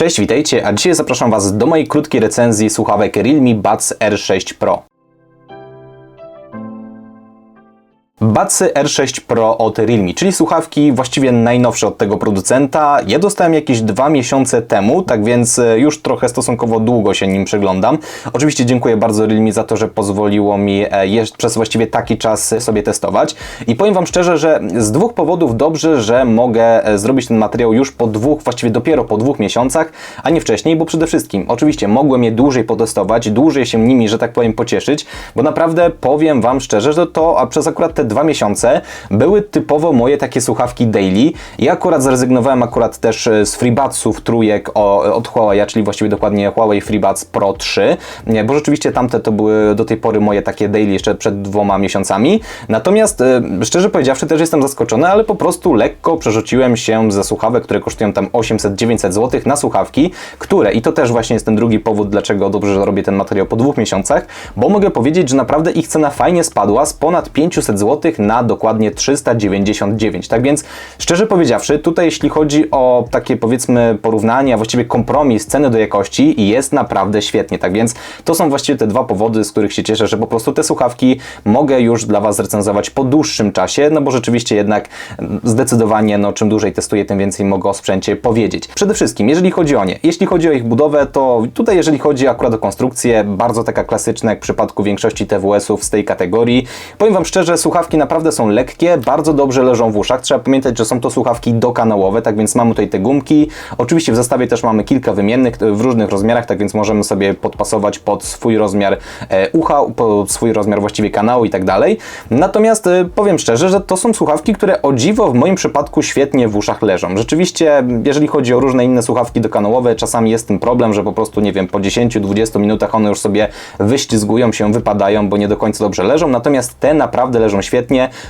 Cześć, witajcie, a dzisiaj zapraszam Was do mojej krótkiej recenzji słuchawek Realme Buds R6 Pro. Budsy R6 Pro od Realme, czyli słuchawki właściwie najnowsze od tego producenta. Ja dostałem jakieś dwa miesiące temu, tak więc e, już trochę stosunkowo długo się nim przyglądam. Oczywiście dziękuję bardzo Realme za to, że pozwoliło mi e, przez właściwie taki czas sobie testować. I powiem Wam szczerze, że z dwóch powodów dobrze, że mogę e, zrobić ten materiał już po dwóch, właściwie dopiero po dwóch miesiącach, a nie wcześniej, bo przede wszystkim oczywiście mogłem je dłużej potestować, dłużej się nimi, że tak powiem, pocieszyć, bo naprawdę powiem Wam szczerze, że to a przez akurat te dwa miesiące były typowo moje takie słuchawki daily. Ja akurat zrezygnowałem akurat też e, z FreeBudsów trójek od Huawei, czyli właściwie dokładnie Huawei FreeBuds Pro 3, nie, bo rzeczywiście tamte to były do tej pory moje takie daily jeszcze przed dwoma miesiącami. Natomiast e, szczerze powiedziawszy też jestem zaskoczony, ale po prostu lekko przerzuciłem się ze słuchawek, które kosztują tam 800-900 zł na słuchawki, które, i to też właśnie jest ten drugi powód, dlaczego dobrze, że robię ten materiał po dwóch miesiącach, bo mogę powiedzieć, że naprawdę ich cena fajnie spadła z ponad 500 zł na dokładnie 399. Tak więc, szczerze powiedziawszy, tutaj jeśli chodzi o takie powiedzmy porównanie, a właściwie kompromis ceny do jakości, jest naprawdę świetnie. Tak więc, to są właściwie te dwa powody, z których się cieszę, że po prostu te słuchawki mogę już dla Was recenzować po dłuższym czasie, no bo rzeczywiście jednak zdecydowanie, no czym dłużej testuję, tym więcej mogę o sprzęcie powiedzieć. Przede wszystkim, jeżeli chodzi o nie, jeśli chodzi o ich budowę, to tutaj jeżeli chodzi akurat o konstrukcję, bardzo taka klasyczna, jak w przypadku większości TWS-ów z tej kategorii. Powiem Wam szczerze, słuchawki naprawdę są lekkie, bardzo dobrze leżą w uszach. Trzeba pamiętać, że są to słuchawki dokanałowe, tak więc mamy tutaj te gumki. Oczywiście w zestawie też mamy kilka wymiennych w różnych rozmiarach, tak więc możemy sobie podpasować pod swój rozmiar e, ucha, pod swój rozmiar właściwie kanału i tak dalej. Natomiast e, powiem szczerze, że to są słuchawki, które o dziwo w moim przypadku świetnie w uszach leżą. Rzeczywiście, jeżeli chodzi o różne inne słuchawki dokanałowe, czasami jest ten problem, że po prostu, nie wiem, po 10-20 minutach one już sobie wyślizgują się, wypadają, bo nie do końca dobrze leżą. Natomiast te naprawdę leżą świetnie.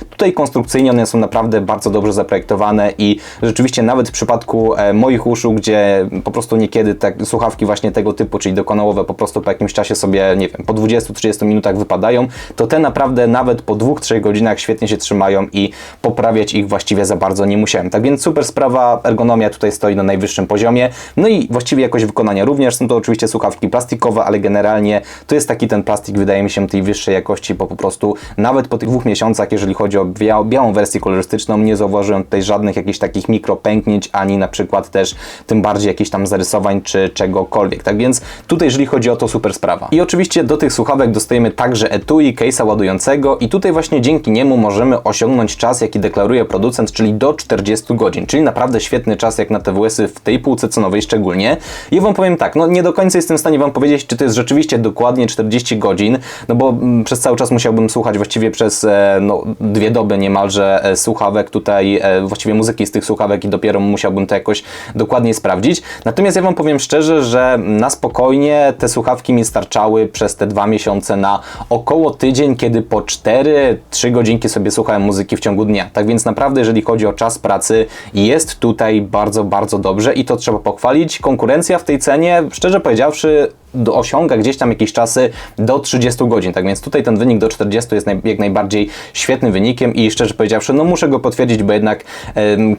Tutaj konstrukcyjnie one są naprawdę bardzo dobrze zaprojektowane i rzeczywiście nawet w przypadku e, moich uszu, gdzie po prostu niekiedy te słuchawki właśnie tego typu, czyli dokanałowe po prostu po jakimś czasie sobie, nie wiem, po 20-30 minutach wypadają, to te naprawdę nawet po 2-3 godzinach świetnie się trzymają i poprawiać ich właściwie za bardzo nie musiałem. Tak więc super sprawa, ergonomia tutaj stoi na najwyższym poziomie, no i właściwie jakość wykonania również. Są to oczywiście słuchawki plastikowe, ale generalnie to jest taki ten plastik, wydaje mi się, tej wyższej jakości, bo po prostu nawet po tych dwóch miesiącach, jeżeli chodzi o bia białą wersję kolorystyczną, nie zauważyłem tutaj żadnych jakichś takich mikropęknięć, ani na przykład też tym bardziej jakichś tam zarysowań czy czegokolwiek. Tak więc tutaj, jeżeli chodzi o to, super sprawa. I oczywiście do tych słuchawek dostajemy także etui, case'a ładującego i tutaj właśnie dzięki niemu możemy osiągnąć czas, jaki deklaruje producent, czyli do 40 godzin, czyli naprawdę świetny czas jak na TWS-y w tej półce cenowej szczególnie. I Wam powiem tak, no nie do końca jestem w stanie Wam powiedzieć, czy to jest rzeczywiście dokładnie 40 godzin, no bo mm, przez cały czas musiałbym słuchać właściwie przez e, no, dwie doby niemalże e, słuchawek tutaj, e, właściwie muzyki z tych słuchawek i dopiero musiałbym to jakoś dokładniej sprawdzić. Natomiast ja Wam powiem szczerze, że na spokojnie te słuchawki mi starczały przez te dwa miesiące na około tydzień, kiedy po 4-3 godzinki sobie słuchałem muzyki w ciągu dnia. Tak więc naprawdę, jeżeli chodzi o czas pracy, jest tutaj bardzo, bardzo dobrze i to trzeba pochwalić. Konkurencja w tej cenie, szczerze powiedziawszy, do, osiąga gdzieś tam jakieś czasy do 30 godzin. Tak więc tutaj ten wynik do 40 jest jak najbardziej świetnym wynikiem i szczerze powiedziawszy, no muszę go potwierdzić, bo jednak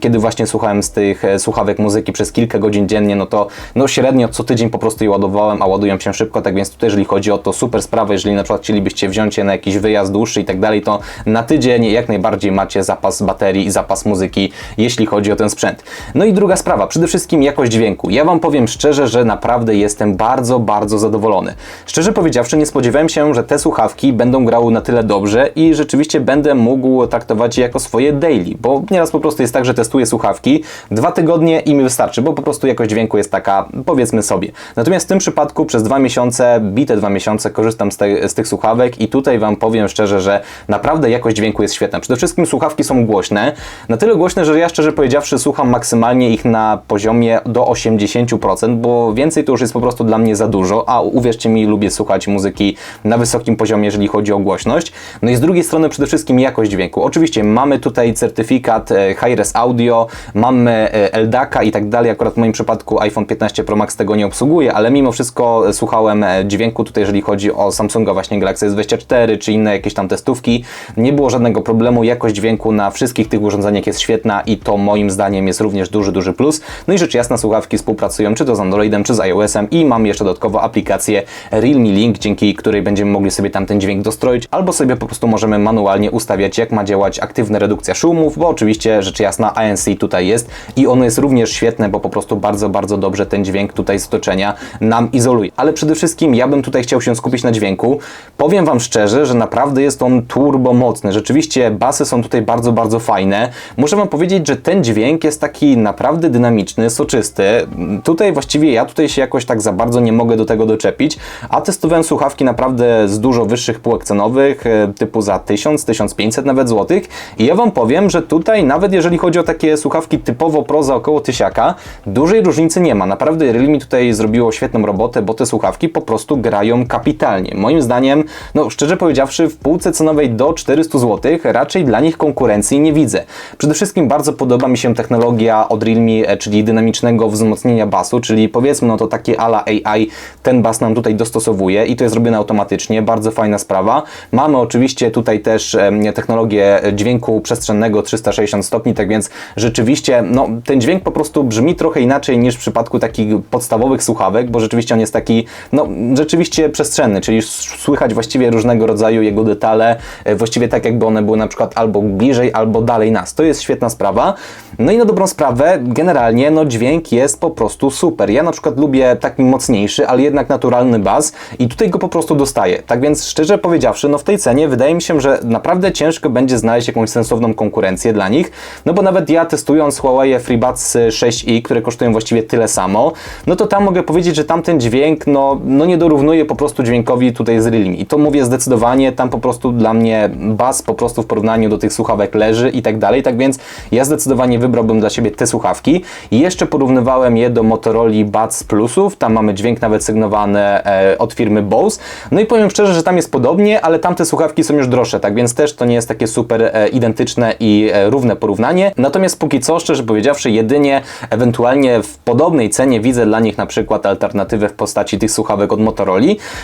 kiedy właśnie słuchałem z tych e, słuchawek muzyki przez kilka godzin dziennie, no to no średnio co tydzień po prostu je ładowałem, a ładują się szybko, tak więc tutaj jeżeli chodzi o to super sprawa, jeżeli na przykład chcielibyście wziąć je na jakiś wyjazd dłuższy i tak dalej, to na tydzień jak najbardziej macie zapas baterii i zapas muzyki, jeśli chodzi o ten sprzęt. No i druga sprawa, przede wszystkim jakość dźwięku. Ja Wam powiem szczerze, że naprawdę jestem bardzo, bardzo bardzo zadowolony. Szczerze powiedziawszy, nie spodziewałem się, że te słuchawki będą grały na tyle dobrze i rzeczywiście będę mógł traktować je jako swoje daily, bo nieraz po prostu jest tak, że testuję słuchawki, dwa tygodnie i mi wystarczy, bo po prostu jakość dźwięku jest taka, powiedzmy sobie. Natomiast w tym przypadku przez dwa miesiące, bite dwa miesiące korzystam z, te, z tych słuchawek i tutaj Wam powiem szczerze, że naprawdę jakość dźwięku jest świetna. Przede wszystkim słuchawki są głośne, na tyle głośne, że ja szczerze powiedziawszy słucham maksymalnie ich na poziomie do 80%, bo więcej to już jest po prostu dla mnie za dużo dużo, a uwierzcie mi, lubię słuchać muzyki na wysokim poziomie, jeżeli chodzi o głośność. No i z drugiej strony przede wszystkim jakość dźwięku. Oczywiście mamy tutaj certyfikat e, Hi-Res Audio, mamy e, LDAC-a i tak dalej. Akurat w moim przypadku iPhone 15 Pro Max tego nie obsługuje, ale mimo wszystko e, słuchałem dźwięku tutaj, jeżeli chodzi o Samsunga właśnie Galaxy S24 czy inne jakieś tam testówki. Nie było żadnego problemu. Jakość dźwięku na wszystkich tych urządzeniach jest świetna i to moim zdaniem jest również duży, duży plus. No i rzecz jasna słuchawki współpracują czy to z Androidem, czy z iOS-em i mam jeszcze dodatkowo aplikację Realme Link, dzięki której będziemy mogli sobie tam ten dźwięk dostroić, albo sobie po prostu możemy manualnie ustawiać, jak ma działać aktywna redukcja szumów, bo oczywiście rzecz jasna ANC tutaj jest i ono jest również świetne, bo po prostu bardzo, bardzo dobrze ten dźwięk tutaj z otoczenia nam izoluje. Ale przede wszystkim ja bym tutaj chciał się skupić na dźwięku. Powiem Wam szczerze, że naprawdę jest on turbo mocny. Rzeczywiście basy są tutaj bardzo, bardzo fajne. Muszę Wam powiedzieć, że ten dźwięk jest taki naprawdę dynamiczny, soczysty. Tutaj właściwie ja tutaj się jakoś tak za bardzo nie mogę do tego doczepić, a testowałem słuchawki naprawdę z dużo wyższych półek cenowych, e, typu za 1000, 1500 nawet złotych i ja Wam powiem, że tutaj nawet jeżeli chodzi o takie słuchawki typowo pro za około tysiaka, dużej różnicy nie ma. Naprawdę Realme tutaj zrobiło świetną robotę, bo te słuchawki po prostu grają kapitalnie. Moim zdaniem, no szczerze powiedziawszy, w półce cenowej do 400 zł raczej dla nich konkurencji nie widzę. Przede wszystkim bardzo podoba mi się technologia od Realme, e, czyli dynamicznego wzmocnienia basu, czyli powiedzmy no to takie ala AI, ten bas nam tutaj dostosowuje i to jest robione automatycznie, bardzo fajna sprawa. Mamy oczywiście tutaj też technologię dźwięku przestrzennego 360 stopni, tak więc rzeczywiście no, ten dźwięk po prostu brzmi trochę inaczej niż w przypadku takich podstawowych słuchawek, bo rzeczywiście on jest taki, no rzeczywiście przestrzenny, czyli słychać właściwie różnego rodzaju jego detale, e, właściwie tak jakby one były na przykład albo bliżej, albo dalej nas. To jest świetna sprawa. No i na dobrą sprawę, generalnie no dźwięk jest po prostu super. Ja na przykład lubię taki mocniejszy, ale jednak naturalny bas i tutaj go po prostu dostaję. Tak więc szczerze powiedziawszy, no w tej cenie wydaje mi się, że naprawdę ciężko będzie znaleźć jakąś sensowną konkurencję dla nich, no bo nawet ja testując Huawei FreeBuds 6i, które kosztują właściwie tyle samo, no to tam mogę powiedzieć, że tamten dźwięk no, no nie dorównuje po prostu dźwiękowi tutaj z Realme. I to mówię zdecydowanie, tam po prostu dla mnie bas po prostu w porównaniu do tych słuchawek leży i tak dalej, tak więc ja zdecydowanie wybrałbym dla siebie te słuchawki i jeszcze porównywałem je do Motorola Buds Plusów, tam mamy dźwięk nawet sygnowany e, od firmy Bose, no i powiem szczerze, że tam jest podobnie, ale tamte słuchawki są już droższe, tak więc też to nie jest takie super e, identyczne i e, równe porównanie, natomiast póki co, szczerze powiedziawszy, jedynie ewentualnie w podobnej cenie widzę dla nich na przykład alternatywę w postaci tych słuchawek od Motorola,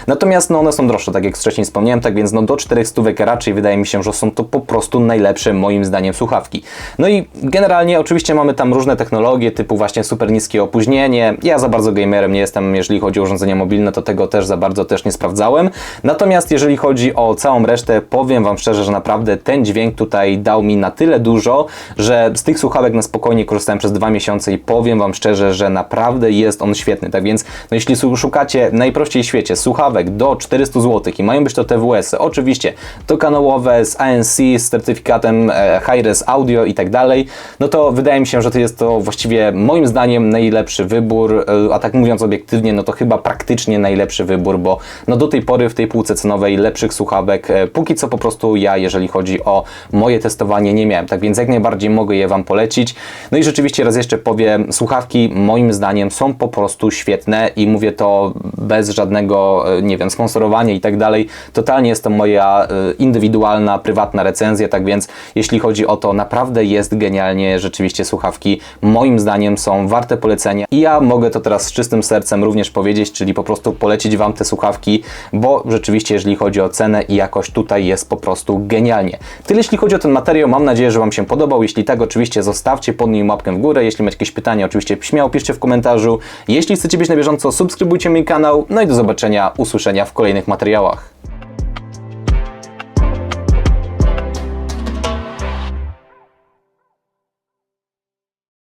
natomiast no one są droższe, tak jak wcześniej wspomniałem, tak więc no do 400 raczej wydaje mi się, że są to po prostu najlepsze moim zdaniem słuchawki. No i generalnie oczywiście mamy tam różne technologie typu właśnie super niskie opóźnienie. Ja za bardzo gamerem nie jestem, jeżeli chodzi o urządzenia mobilne, to tego też za bardzo też nie sprawdzałem. Natomiast jeżeli chodzi o całą resztę, powiem Wam szczerze, że naprawdę ten dźwięk tutaj dał mi na tyle dużo, że z tych słuchawek na spokojnie korzystałem przez dwa miesiące i powiem Wam szczerze, że naprawdę jest on świetny. Tak więc, no jeśli szukacie najprościej w świecie słuchawek do 400 zł i mają być to TWS, -y, oczywiście to kanałowe z ANC, z certyfikatem e, Hi-Res Audio i tak dalej, no to wydaje mi się, że to jest to właściwie moim zdaniem najlepszy wybór, e, a tak mówiąc obiektywnie, no to chyba praktycznie najlepszy wybór, bo no do tej pory w tej półce cenowej lepszych słuchawek, e, póki co po prostu ja, jeżeli chodzi o moje testowanie, nie miałem, tak więc jak najbardziej mogę je Wam polecić. No i rzeczywiście raz jeszcze powiem, słuchawki moim zdaniem są po prostu świetne i mówię to bez żadnego, e, nie wiem, sponsorowania i tak dalej. Totalnie jest to moja e, indywidualna, prywatna recenzja, tak więc jeśli chodzi o to, naprawdę jest genialnie, rzeczywiście słuchawki moim zdaniem są warte polecenia i ja mogę to teraz z czystym sercem również powiedzieć, czyli po prostu polecić Wam te słuchawki, bo rzeczywiście jeżeli chodzi o cenę i jakość tutaj jest po prostu genialnie. Tyle jeśli chodzi o ten materiał, mam nadzieję, że Wam się podobał, jeśli tak oczywiście zostawcie pod nim łapkę w górę, jeśli macie jakieś pytania oczywiście śmiało piszcie w komentarzu, jeśli chcecie być na bieżąco subskrybujcie mój kanał, no i do zobaczenia, usłyszenia w kolejnych materiałach.